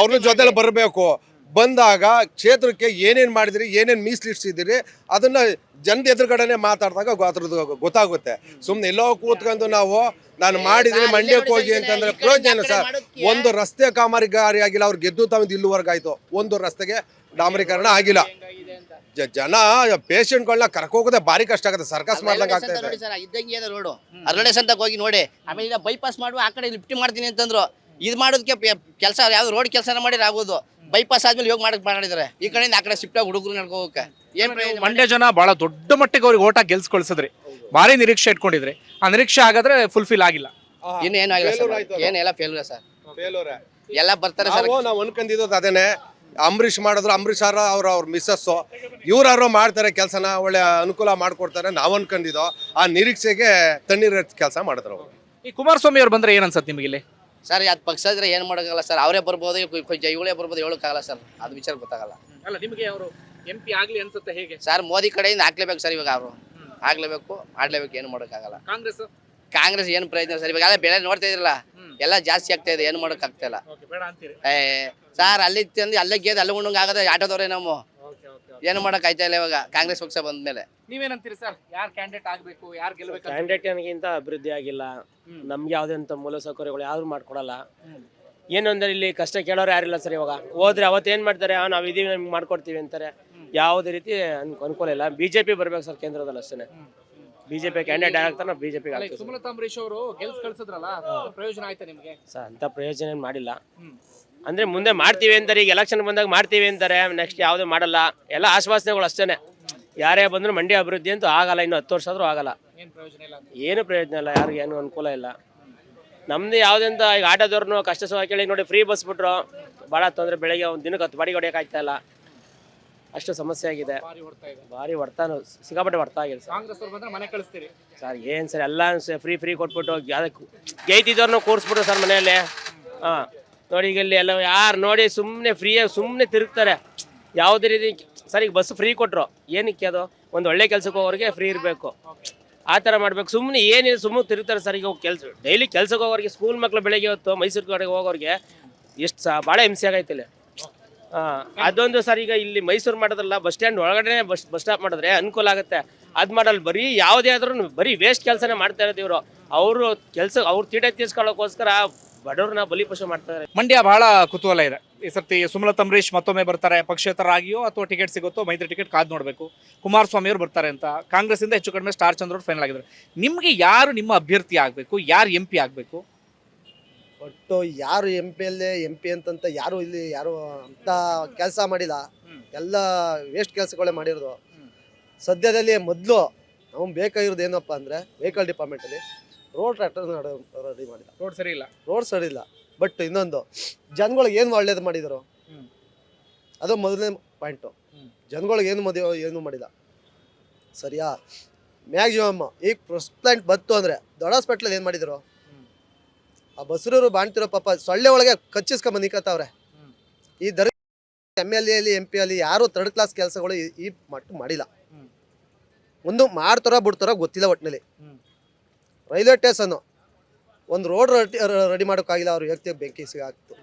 ಅವ್ರ ಜೊತೆಲಿ ಬರಬೇಕು. ಬಂದಾಗ ಕ್ಷೇತ್ರಕ್ಕೆ ಏನೇನು ಮಾಡಿದಿರಿ ಏನೇನು ಮೀಸಲಿಡ್ಸಿದ್ದೀರಿ ಅದನ್ನು ಜನದ ಎದುರುಗಡೆನೆ ಮಾತಾಡಿದಾಗ ಅದ್ರದ್ದು ಗೊತ್ತಾಗುತ್ತೆ. ಸುಮ್ಮನೆ ಎಲ್ಲೋ ಕೂತ್ಕೊಂಡು ನಾವು ನಾನು ಮಾಡಿದ್ರೆ ಮಂಡ್ಯಕ್ಕೆ ಹೋಗಿ ಅಂತಂದ್ರೆ ಪ್ರಯೋಜನ ಸರ್. ಒಂದು ರಸ್ತೆ ಕಾಮಗಾರಿ ಆಗಿಲ್ಲ ಅವ್ರು ಗೆದ್ದು ತಮ್ಮದು ಇಲ್ಲಿವರೆಗಾಯ್ತು ಒಂದು ರಸ್ತೆಗೆ ಡಾಮರೀಕರಣ ಆಗಿಲ್ಲ. ಜನ ಪೇಷಂಟ್ಗಳನ್ನ ಕರ್ಕೋಗೋದೇ ಭಾರಿ ಕಷ್ಟ ಆಗುತ್ತೆ. ಸರ್ಕಸ್ ಮಾಡ್ದಂಗೆ ಆಗ್ತಾ ಇದೆ. ಇದ್ದಂಗೆ ರೋಡು. ಸಂತಕ್ಕೆ ಹೋಗಿ ನೋಡಿ. ಆಮೇಲೆ ಬೈಪಾಸ್ ಮಾಡುವ ಆ ಕಡೆ ಲಿಫ್ಟ್ ಮಾಡ್ತೀನಿ ಅಂತಂದ್ರು. ಇದು ಮಾಡೋದಕ್ಕೆ ಕೆಲಸ ಯಾವ್ದು ರೋಡ್ ಕೆಲಸನ ಮಾಡಿದ್ರೆ ಆಗೋದು. ಬೈಪಾಸ್ ಆದ್ಮೇಲೆ ಯೋಗ ಮಾಡಕ್ ಮಾಡಿದ್ದಾರೆ ಈ ಕಡೆಯಿಂದ ಆ ಕಡೆ ಶಿಫ್ಟ್ ಆಗಿ ಹುಡುಗರು ನಡ್ಕೋಕೆ ಏನ್ ಪ್ರಯೋಜನ? ಮಂಡ್ಯ ಜನ ಬಹಳ ದೊಡ್ಡ ಮಟ್ಟಿಗೆ ಅವ್ರಿಗೆ ಓಟ ಗೆಲ್ಸ್ಕೊಳ್ಸಿದ್ರಿ. ಭಾರಿ ನಿರೀಕ್ಷೆ ಇಟ್ಕೊಂಡಿದ್ರಿ. ಆ ನಿರೀಕ್ಷೆ ಹಾಗಾದ್ರೆ ಫುಲ್ಫಿಲ್ ಆಗಿಲ್ಲ. ಇನ್ನು ಏನು ಆಗಿಲ್ಲ Failure ಸರ್? ಅದು. ಏನೆಲ್ಲ ಫೇಲ್ಯೂರ್ ಸರ್? Failure. ಎಲ್ಲ ಬರ್ತಾರೆ ಸರ್. ನಾವು ನಾವು ಅನ್ಕೊಂಡಿದ್ದು ಅದೇನೆ. ಅಂಬರೀಷ್ ಮಾಡಿದ್ರು ಅಂಬರೀಷ್ ಅವ್ರ ಅವ್ರ ಅವ್ರ ಮಿಸ್ಸಸ್ಸು ಇವ್ರಾರು ಮಾಡ್ತಾರೆ ಕೆಲಸನ ಒಳ್ಳೆ ಅನುಕೂಲ ಮಾಡ್ಕೊಡ್ತಾರೆ ನಾವು ಅನ್ಕೊಂಡಿದ್ದೋ. ಆ ನಿರೀಕ್ಷೆಗೆ ತಣ್ಣೀರ ಕೆಲಸ ಮಾಡಿದ್ರು ಅವ್ರು. ಈ ಕುಮಾರಸ್ವಾಮಿ ಅವ್ರು ಬಂದ್ರೆ ಏನ್ ಅನ್ಸತ್ತೆ ನಿಮಗೆ ಇಲ್ಲಿ? ಸರ್ ಅದು ಪಕ್ಷ ಇದ್ರೆ ಏನು ಮಾಡೋಕ್ಕಾಗಲ್ಲ ಸರ್. ಅವರೇ ಬರ್ಬೋದು ಇವಳೇ ಬರ್ಬೋದು ಹೇಳೋಕ್ಕಾಗಲ್ಲ ಸರ್. ಅದು ವಿಚಾರ ಗೊತ್ತಾಗಲ್ಲ. ಅಲ್ಲ ನಿಮಗೆ ಅವರು ಎಂ ಪಿ ಆಗ್ಲಿ ಅನ್ಸುತ್ತೆ ಹೇಗೆ? ಸರ್ ಮೋದಿ ಕಡೆಯಿಂದ ಹಾಕ್ಲೇಬೇಕು ಸರ್ ಇವಾಗ ಅವರು. ಆಗ್ಲೇಬೇಕು ಆಡ್ಲೇಬೇಕು ಏನು ಮಾಡೋಕ್ಕಾಗಲ್ಲ. ಕಾಂಗ್ರೆಸ್? ಕಾಂಗ್ರೆಸ್ ಏನು ಪ್ರಯೋಜನ ಸರ್ ಇವಾಗ ಬೆಳೆ ನೋಡ್ತಾ ಇದ್ರಲ್ಲ. ಎಲ್ಲ ಜಾಸ್ತಿ ಆಗ್ತಾ ಇದೆ ಏನು ಮಾಡೋಕ್ಕಾಗ್ತಾ ಇಲ್ಲ. ಏ ಸರ್ ಅಲ್ಲಿ ತಂದು ಅಲ್ಲೇ ಗೇದ್ ಅಲ್ಲಿ ಉಣ್ಣಂಗೆ ಆಗದೆ ಆಟೋದವ್ರೆ ನಾವು. ಏನು ಮಾಡಕ್ ಆಯ್ತಾ ಇಲ್ಲ ಇವಾಗ? ಕಾಂಗ್ರೆಸ್ ಪಕ್ಷ ಬಂದ್ಮೇಲೆ ನೀವೇನಂತೀರಿ ಸರ್? ಯಾರು ಕ್ಯಾಂಡಿಡೇಟ್ ಆಗ್ಬೇಕು ಯಾರು ಗೆಲ್ಬೇಕು ಕ್ಯಾಂಡಿಡೇಟ್ ನನಗಿಂತ ಅಭಿವೃದ್ಧಿ ಆಗಿಲ್ಲ. ಹ್ಮ್. ನಮ್ಗೆ ಯಾವುದೇ ಅಂತ ಮೂಲ ಸೌಕರ್ಯಗಳು ಯಾವ್ದು ಮಾಡ್ಕೊಡಲ್ಲ. ಏನು ಅಂದ್ರೆ ಇಲ್ಲಿ ಕಷ್ಟ ಕೇಳೋರು ಯಾರಿಲ್ಲ ಸರ್ ಇವಾಗ. ಹೋದ್ರೆ ಅವತ್ತು ಏನ್ ಮಾಡ್ತಾರೆ? ಆ, ನಾವ್ ಇದೀವಿ ನಮ್ಗೆ ಮಾಡ್ಕೊಡ್ತೀವಿ ಅಂತಾರೆ. ಯಾವ್ದೇ ರೀತಿ ಅನ್- ಅನುಕೂಲ ಇಲ್ಲ. ಬಿಜೆಪಿ ಬರ್ಬೇಕು ಸರ್ ಕೇಂದ್ರದಲ್ಲಿ ಅಷ್ಟೇ ಬಿಜೆಪಿ ಕ್ಯಾಂಡಿಡೇಟ್ ಆಗ್ತಾರೆ ನಾವು ಬಿಜೆಪಿ ಅಲ್ಲ, ಈಗ ಸುಮಲತಾ ಅಂಬರೀಶ್ ಅವರು ಗೆಲ್ಸ್ ಕಳ್ಸಿದ್ರಲ್ಲ ಪ್ರಯೋಜನ ಆಯ್ತಾ ನಿಮ್ಗೆ? ಸರ್ ಅಂತ ಪ್ರಯೋಜನ ಏನ್ ಮಾಡಿಲ್ಲ. ಹ್ಮ್. ಅಂದ್ರೆ ಮುಂದೆ ಮಾಡ್ತೀವಿ ಅಂತಾರೆ ಈಗ ಎಲೆಕ್ಷನ್ ಬಂದಾಗ ಮಾಡ್ತೀವಿ ಅಂತಾರೆ ನೆಕ್ಸ್ಟ್ ಯಾವ್ದು ಮಾಡಲ್ಲ. ಎಲ್ಲ ಆಶ್ವಾಸನೆಗಳು ಅಷ್ಟೇನೆ. ಯಾರೇ ಬಂದ್ರು ಮಂಡ್ಯ ಅಭಿವೃದ್ಧಿ ಅಂತೂ ಆಗಲ್ಲ ಇನ್ನು ಹತ್ತು ವರ್ಷ ಆದ್ರೂ ಆಗಲ್ಲ. ಏನ್ ಪ್ರಯೋಜನ ಇಲ್ಲ ಯಾರಿಗೂ ಏನು ಅನುಕೂಲ ಇಲ್ಲ. ನಮ್ದು ಯಾವುದೆಂತ ಈಗ ಆಟೋದವ್ರನ್ನು ಕಷ್ಟ ಸುಖ ಕೇಳಿ ನೋಡಿ ಫ್ರೀ ಬಸ್ ಬಿಟ್ರು ಭಾಳ ತೊಂದರೆ ಬೆಳಗ್ಗೆ ಒಂದು ದಿನಕ್ಕೆ ಹತ್ತು ಬಾಡಿಗೆ ಹೊಡೆಯೋಕ್ಕಾಗ್ತಾ ಆಗ್ತಾ ಇಲ್ಲ. ಅಷ್ಟು ಸಮಸ್ಯೆ ಆಗಿದೆ. ಹೊಡ್ತಾ ಭಾರಿ ಹೊಡ್ತಾನು ಸಿಕ್ಕಾಪಟ್ಟೆ ಹೊಡ್ತಾ ಆಗಿದೆ ಸರ್. ಸರ್ ಏನು ಸರ್ ಎಲ್ಲ ಫ್ರೀ ಫ್ರೀ ಕೊಟ್ಬಿಟ್ಟು ಅದಕ್ಕೆ ಗೈತಿದ್ದವ್ರನ್ನೂ ಕೂರಿಸ್ಬಿಟ್ರು ಸರ್ ಮನೆಯಲ್ಲಿ. ಹಾಂ. ನೋಡಿ ಈಗ ಇಲ್ಲಿ ಎಲ್ಲ ಯಾರು ನೋಡಿ ಸುಮ್ಮನೆ ಫ್ರೀಯಾಗಿ ಸುಮ್ಮನೆ ತಿರುಗ್ತಾರೆ. ಯಾವುದೇ ರೀತಿ ಸರ್, ಈಗ ಬಸ್ ಫ್ರೀ ಕೊಟ್ಟರು ಏನಕ್ಕೆ ಅದು? ಒಂದು ಒಳ್ಳೆ ಕೆಲಸಕ್ಕೆ ಹೋಗೋರಿಗೆ ಫ್ರೀ ಇರಬೇಕು. ಆ ಥರ ಮಾಡಬೇಕು. ಸುಮ್ಮನೆ ಏನಿದೆ ಸುಮ್ಮನೆ ತಿರುಗ್ತಾರೆ ಸರ್, ಈಗ ಕೆಲಸ ಡೈಲಿ ಕೆಲಸಕ್ಕೆ ಹೋಗೋರಿಗೆ ಸ್ಕೂಲ್ ಮಕ್ಕಳು ಬೆಳಗ್ಗೆ ಹೊತ್ತು ಮೈಸೂರು ಕಡೆಗೆ ಹೋಗೋರಿಗೆ ಎಷ್ಟು ಸಹ ಭಾಳ ಹಿಂಸೆ ಹಾಂ, ಅದೊಂದು ಸರ್, ಈಗ ಇಲ್ಲಿ ಮೈಸೂರು ಮಾಡೋದ್ರಲ್ಲ ಬಸ್ ಸ್ಟ್ಯಾಂಡ್ ಒಳಗಡೆ ಬಸ್ ಬಸ್ ಸ್ಟಾಪ್ ಮಾಡಿದ್ರೆ ಅನುಕೂಲ ಆಗುತ್ತೆ. ಅದು ಮಾಡಲ್ಲ, ಬರೀ ಯಾವುದೇ ಆದ್ರೂ ಬರೀ ವೇಸ್ಟ್ ಕೆಲಸನೇ ಮಾಡ್ತಾ ಇರೋದು ಇವರು. ಅವರು ಕೆಲಸ, ಅವ್ರು ತೀಟೆ ತೀರ್ಸ್ಕೊಳ್ಳೋಕ್ಕೋಸ್ಕರ ಬಡವ್ರನ್ನ ಬಲಿಪಶು ಮಾಡ್ತಾರೆ ಮಂಡ್ಯ ಬಹಳ ಕುತೂಹಲ ಇದೆ. ಈ ಸರ್ತಿ ಸುಮಲತಾ ಅಂಬರೀಶ್ ಮತ್ತೊಮ್ಮೆ ಬರ್ತಾರೆ. ಪಕ್ಷೇತರಾಗಿಯೋ ಅಥವಾ ಟಿಕೆಟ್ ಸಿಗುತ್ತೋ ಮೈತ್ರಿ ಟಿಕೆಟ್ ಕಾದ್ ನೋಡಬೇಕು. ಕುಮಾರಸ್ವಾಮಿ ಅವರು ಬರ್ತಾರೆ ಅಂತ. ಕಾಂಗ್ರೆಸ್ ಇಂದ ಹೆಚ್ಚು ಕಡಿಮೆ ಸ್ಟಾರ್ ಚಂದ್ರ ಫೈನಲ್ ಆಗಿದ್ದಾರೆ. ನಿಮ್ಗೆ ಯಾರು ನಿಮ್ಮ ಅಭ್ಯರ್ಥಿ ಆಗಬೇಕು? ಯಾರು ಎಂ ಪಿ ಆಗಬೇಕು? ಒಟ್ಟು ಯಾರು ಎಂ ಪಿ ಅಲ್ಲೇ ಎಂ ಪಿ ಅಂತಂತ ಯಾರು ಇಲ್ಲಿ ಯಾರು ಅಂತ ಕೆಲಸ ಮಾಡಿಲ್ಲ. ಎಲ್ಲ ವೇಸ್ಟ್ ಕೆಲಸಗಳೇ ಮಾಡಿರೋದು. ಸದ್ಯದಲ್ಲಿ ಮೊದಲು ನಾವು ಬೇಕಾಗಿರೋದು ಏನಪ್ಪ ಅಂದರೆ ವೆಹಿಕಲ್ ಡಿಪಾರ್ಟ್ಮೆಂಟಲ್ಲಿ ರೋಡ್ ಟ್ರ್ಯಾಕ್ಟರ್ ರೆಡಿ ಮಾಡಿಲ್ಲ. ರೋಡ್ ಸರಿ ಇಲ್ಲ. ರೋಡ್ ಸರಿ ಇಲ್ಲ. ಬಟ್ ಇನ್ನೊಂದು ಜನಗಳಿಗೆ ಏನು ಒಳ್ಳೇದು ಮಾಡಿದರು? ಅದು ಮೊದಲನೇ ಪಾಯಿಂಟು. ಜನಗಳಿಗೆ ಏನು ಮದುವೆ ಏನು ಮಾಡಿಲ್ಲ. ಸರಿಯಾ? ಮ್ಯಾಕ್ಸಿಮಮ್ ಈಗ ಪ್ರೆಸ್ಪ್ಲಾಂಟ್ ಬಂತು ಅಂದರೆ ದೊಡ್ಡ ಹಾಸ್ಪಿಟ್ಲಲ್ಲಿ ಏನು ಮಾಡಿದರು? ಆ ಬಸರೂರು ಬಾಣ್ತಿರೋ ಪಾಪ ಸೊಳ್ಳೆ ಒಳಗೆ ಕಚ್ಚಿಸ್ಕೊಂಬ ನಿಂಕತ್ತವ್ರೆ ಈ ದರ ಎಂ ಎಲ್ ಎಲ್ಲಿ ಎಂ ಪಿ ಅಲ್ಲಿ ಯಾರು ಥರ್ಡ್ ಕ್ಲಾಸ್ ಕೆಲಸಗಳು ಈ ಮಟ್ಟ ಮಾಡಿಲ್ಲ. ಒಂದು ಮಾಡ್ತಾರೋ ಬಿಡ್ತಾರೋ ಗೊತ್ತಿಲ್ಲ ಒಟ್ಟಿನಲ್ಲಿ. ರೈಲ್ವೆ ಸ್ಟೇಷನ್ನು ಒಂದು ರೋಡ್ ರೆಡಿ ಮಾಡೋಕ್ಕಾಗಿಲ್ಲ ಅವ್ರ ವ್ಯಕ್ತಿ ಬೆಂಕಿ ಸಿಗಾಕ್ತು.